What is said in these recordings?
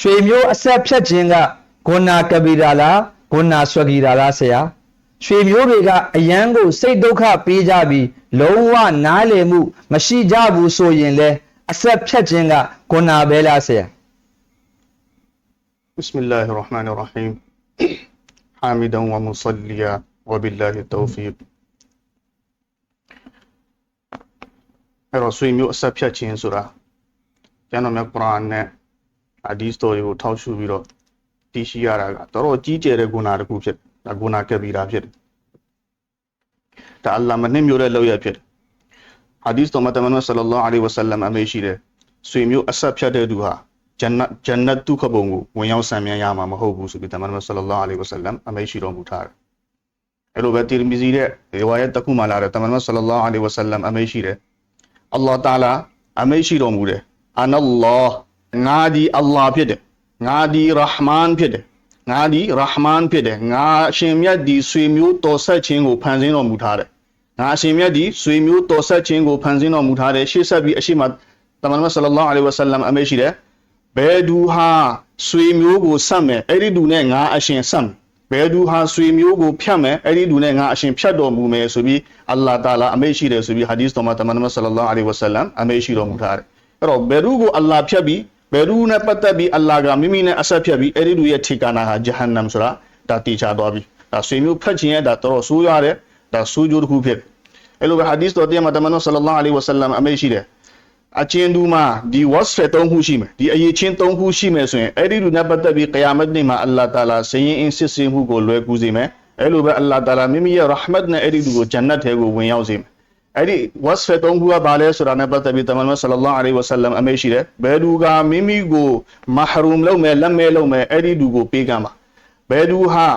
ရွှေမျိုးအဆက်ဖြတ်ခြင်းကဂုဏကပီရာလားဂုဏဆွဂီရာလားဆရာရွှေမျိုးတွေကအယံကိုစိတ်ဒုက္ခပေးကြပြီးလုံးဝနားလည်မှုမရှိကြဘူးဆိုရင်လေအဆက်ဖြတ်ခြင်းကဂုဏပဲလားဆရာ بسم الله الرحمن الرحيم حامدا ومصليا وبالله التوفيق အဲ့တော့ဆွေမျိုးအဆက်ဖြတ်ခြင်းဆိုတာကျမ်းတော်မြတ်ကုရ်အာန်နဲ့ဟာ ဒီသ်တော်တွေကိုထောက်ရှုပြီးတော့တည်ရှိရတာကတော်တော်ကြီးကျယ်တဲ့ဂုဏတစ်ခုဖြစ်တယ်ဒါဂုဏကပီရာဖြစ်တယ်ဒါအလ္လာဟ်မနှိမ့်မျိုးတဲ့လောက်ရဖြစ်တယ်ဟာဒီသ်တော်မြတ်တမန်တော်ဆလ္လာလဟ်အလိုင်းဝါဆလမ်အမေရှိတယ်ဆွေမျိုးအဆက်ဖြတ်တဲ့သူဟာဂျန်နတ်ဂျန်နတ်ဒုက္ခဘုံကိုဝင်ရောက်ဆံမြန်းရမှာမဟုတ်ဘူးဆိုပြီးတမန်တော်ဆလ္လာလဟ်အလိုင်းဝါဆလမ်အမေရှိတော်မူထားတယ်အဲ့လိုပဲတီရမီဇီတဲ့ရီဝါယတ်တစ်ခုမှလာတယ်တမန်တော်ဆလ္လာလဟ်အလိုင်းဝါဆလမ်အမေရှိတယ်အလ္လာဟ်တာလာအမိတ်ရှိတော်မူတယ်အနလော ငါဒီအလ္လာဟ်ဖြစ်တယ်ငါဒီရဟ်မန်ဖြစ်တယ်ငါဒီရဟ်မန်ဖြစ်တယ်ငါအရှင်မြတ်ဒီဆွေမျိုးတော်ဆက်ခြင်းကိုဖန်ဆင်းတော်မူထားတယ်ငါအရှင်မြတ်ဒီဆွေမျိုးတော်ဆက်ခြင်းကိုဖန်ဆင်းတော်မူထားတယ်ရှေ့ဆက်ပြီးအရှိမတမန်တော်ဆလ္လာလဟ်အလိုင်းဝါဆလမ်အမိတ်ရှိတယ်ဘယ်သူဟာဆွေမျိုးကိုဆက်မယ်အဲ့ဒီသူနဲ့ငါအရှင်ဆက်မယ်ဘယ်သူဟာဆွေမျိုးကိုဖြတ်မယ်အဲ့ဒီသူနဲ့ငါအရှင်ဖြတ်တော်မူမယ်ဆိုပြီးအလ္လာဟ်တာလာအမိတ်ရှိတယ်ဆိုပြီးဟာဒီသ်တော်မှာတမန်တော်ဆလ္လာလဟ်အလိုင်းဝါဆလမ်အမိတ်ရှိတော်မူထားတယ်အဲ့တော့ဘယ်သူကိုအလ္လာဟ်ဖြတ်ပြီး ဘယ်သူနဲ့ပတ်သက်ပြီးအလ္လာဟ်ကမိမိနဲ့အဆက်ဖြတ်ပြီးအဲ့ဒီသူရဲ့ထေကာနာဟာဂျဟန္နမ်ဆိုတာဒါတေချာသွားပြီဒါဆွေမျိုးဖတ်ခြင်းရဲ့ဒါတော်တော်ဆိုးရတယ်ဒါဆိုးကြိုးတစ်ခုဖြစ်တယ်အဲ့လိုပဲဟာဒီသ်တော်တရားမှာတမန်တော်ဆလ္လာလဟ်အလိုင်းဝါဆလမ်အမိတ်ရှိတယ်အချင်းတူမှာဒီဝတ်ဖက်သုံးခုရှိမယ်ဒီအရေးချင်းသုံးခုရှိမယ်ဆိုရင်အဲ့ဒီလူနဲ့ပတ်သက်ပြီးကယာမတ်နေ့မှာအလ္လာဟ်တာလာစရင်အင်းစစ်စင်မှုကိုလွယ်ကူစေမယ်အဲ့လိုပဲအလ္လာဟ်တာလာမိမိရဲ့ရဟမတ်နဲ့အဲ့ဒီလူကိုဂျန်နတ်ထဲကိုဝင်ရောက်စေမယ် အဲ့ဒီဝတ်ဖက်သုံးခုကဘာလဲဆိုတာနဲ့ပတ်သက်ပြီးတမန်တော်ဆလ္လာလဟ်အလိုင်းဝါဆလမ်အမေရှိတယ်ဘယ်သူကမိမိကိုမဟရုမ်လုပ်မယ်လက်မဲလုပ်မယ်အဲ့ဒီလူကိုပေးကမ်းပါဘယ်သူဟာ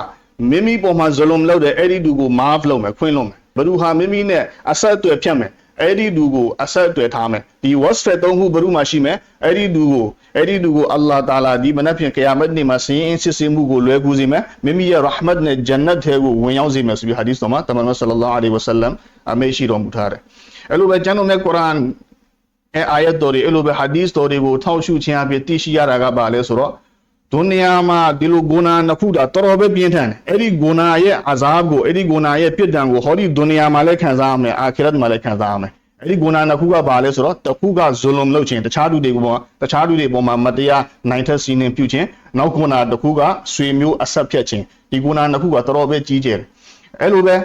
မိမိပေါ်မှာဇလုံလုပ်တယ်အဲ့ဒီလူကိုမာဖလုပ်မယ်ခွင့်လုပ်မယ်ဘယ်သူဟာမိမိနဲ့အဆက်အသွယ်ဖြတ်မယ် အဲ့ဒီလူကိုအဆက်အသွယ်ထားမယ်ဒီ wasfet သုံးခုဘယ်သူမှရှိမယ်အဲ့ဒီလူကိုအဲ့ဒီလူကိုအလ္လာဟ်တာလာဒီမနက်ဖြန်ကယာမတ်နေ့မှာဆင်းရင်စစ်ဆေးမှုကိုလွယ်ကူစေမယ်မိမိရဲ့ရဟမတ်နဲ့ဂျန်နတ်ထဲကိုဝင်ရောက်စေမယ်ဆိုပြီးဟာဒီသ်တော်မှာတမန်တော်ဆလ္လာလဟ်အလိုင်းဝါဆလမ်အမေရှိတော်မူထားတယ်အဲ့လိုပဲကျမ်းတော်မြတ်ကုရ်အာန်အဲအာယတ်တော်တွေအဲ့လိုပဲဟာဒီသ်တော်တွေကိုထောက်ရှုခြင်းအဖြစ်သိရှိရတာကဘာလဲဆိုတော့ ဒုနီယာမှာဒီလိုဂုဏနှစ်ခုတာတော်တော်ပဲပြင်းထန်တယ်အဲ့ဒီဂုဏရဲ့အဇာဘ်ကိုအဲ့ဒီဂုဏရဲ့ပြစ်ဒဏ်ကိုဟောဒီဒုနီယာမှာလည်းခံစားရမယ်အာခိရတ်မှာလည်းခံစားရမယ်အဲ့ဒီဂုဏနှစ်ခုကဘာလဲဆိုတော့တစ်ခုကဇွလုံလုပ်ခြင်းတခြားသူတွေပေါ်မှာတခြားသူတွေပေါ်မှာမတရားနိုင်ထက်စီးနှင်ပြုခြင်းနောက်ဂုဏတစ်ခုကဆွေမျိုးအဆက်ဖြတ်ခြင်းဒီဂုဏနှစ်ခုကတော်တော်ပဲကြီးကျယ်တယ်အဲ့လိုပဲ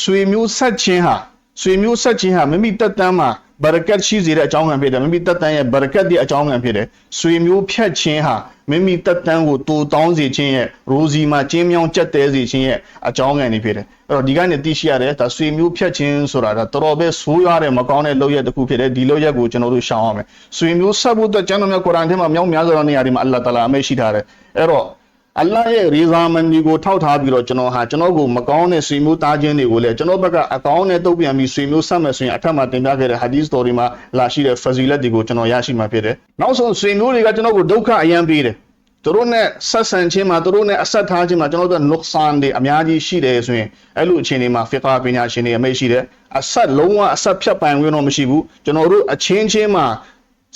ဆွေမျိုးဆက်ခြင်းဟာဆွေမျိုးဆက်ခြင်းဟာမိမိတက်တမ်းမှာဘရကတ်ရှိစေတဲ့အကြောင်းခံဖြစ်တယ်မိမိတက်တမ်းရဲ့ဘရကတ်ရဲ့အကြောင်းခံဖြစ်တယ်ဆွေမျိုးဖြတ်ခြင်းဟာမိမိတက်တမ်းကိုတိုးတောင်းစေခြင်းရဲ့ရိုဇီမှာကျင်းမြောင်းကြက်တဲစေခြင်းရဲ့အကြောင်းခံနေဖြစ်တယ်အဲ့တော့ဒီကနေသိရှိရတယ်ဒါဆွေမျိုးဖြတ်ခြင်းဆိုတာဒါတော်တော်ပဲဆိုးရွားတဲ့မကောင်းတဲ့လုပ်ရက်တစ်ခုဖြစ်တယ်ဒီလုပ်ရက်ကိုကျွန်တော်တို့ရှောင်ရမယ်ဆွေမျိုးဆက်ဖို့အတွက်ကျမ်းတော်မြတ်ကုရ်အာန်ထဲမှာမြောက်များစွာသောနေရာတွေမှာအလ္လာဟ်တအာလာအမိန့်ရှိထားတယ်အဲ့တော့ အလ္လာဟ်ရဲ့ရီဇာမန်ဒီကိုထောက်ထားပြီးတော့ကျွန်တော်ဟာကျွန်တော်ကိုမကောင်းတဲ့ဆွေမျိုးသားချင်းတွေကိုလည်းကျွန်တော်ဘက်ကအကောင်းနဲ့တုတ်ပြန်ပြီးဆွေမျိုးဆက်မယ်ဆိုရင်အထက်မှာတင်ပြခဲ့တဲ့ဟာဒီသ်တော်တွေမှာလာရှိတဲ့ဖဇီလတ်တွေကိုကျွန်တော်ရရှိမှာဖြစ်တယ်။နောက်ဆုံးဆွေမျိုးတွေကကျွန်တော်ကိုဒုက္ခအယံပေးတယ်။သူတို့နဲ့ဆက်ဆံခြင်းမှာသူတို့နဲ့အဆက်ထားခြင်းမှာကျွန်တော်တို့နုခ်ဆန်တွေအများကြီးရှိတယ်ဆိုရင်အဲ့လိုအခြေအနေမှာဖီကာပညာရှင်တွေအမိတ်ရှိတယ်။အဆက်လုံးဝအဆက်ဖြတ်ပိုင်ဝင်တော့မရှိဘူး။ကျွန်တော်တို့အချင်းချင်းမှာ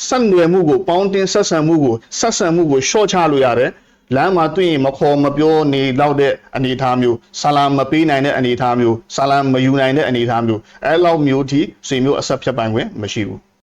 ဆက်နွယ်မှုကိုပေါင်းတင်ဆက်ဆံမှုကိုဆက်ဆံမှုကိုရှော့ချလို့ရတယ်။ လမ်းမှာတွေ့ရင်မခေါ်မပြောနေတော့တဲ့အနေအထားမျိုးဆလာမပေးနိုင်တဲ့အနေအထားမျိုးဆလာမယူနိုင်တဲ့အနေအထားမျိုးအဲလောက်မျိုးထိဆွေမျိုးအဆက်ဖြတ်ပိုင်ခွင့်မရှိဘူး